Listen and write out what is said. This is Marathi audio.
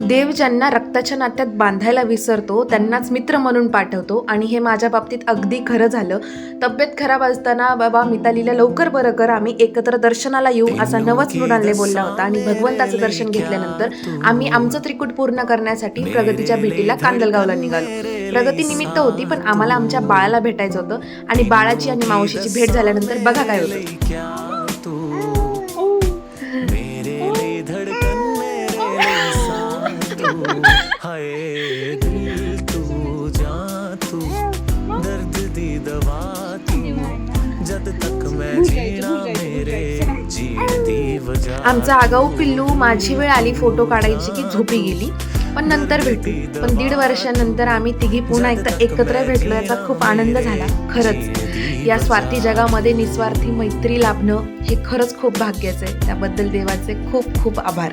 देव ज्यांना रक्ताच्या नात्यात बांधायला विसरतो त्यांनाच मित्र म्हणून पाठवतो. आणि हे माझ्या बाबतीत अगदी खरं झालं. तब्येत खराब असताना बाबा मितालीला लवकर बरं कर. आम्ही एकत्र दर्शनाला येऊ असा नवच मृणालने बोलला होता. आणि भगवंताचं दर्शन घेतल्यानंतर आम्ही आमचं त्रिकूट पूर्ण करण्यासाठी प्रगतीच्या भेटीला कांदलगावला निघालो. प्रगती निमित्त होती पण आम्हाला आमच्या बाळाला भेटायचं होतं. आणि बाळाची आणि मावशीची भेट झाल्यानंतर बघा काय होतं. हाय दिल तू जा तू दर्द दी दवा तू। जद तक मैं जीना मेरे जीती आमचा आगाऊ पिल्लू माझी वेळ आली फोटो काढायची की झोपी गेली पण नंतर भेटू पण दीड वर्षानंतर आम्ही तिघी पुन्हा एकदा एकत्र भेटलो याचा खूप आनंद झाला खरंच. या स्वार्थी जगामध्ये निस्वार्थी मैत्री लाभणं हे खरंच खूप भाग्याचं आहे. त्याबद्दल देवाचे खूप खूप आभार.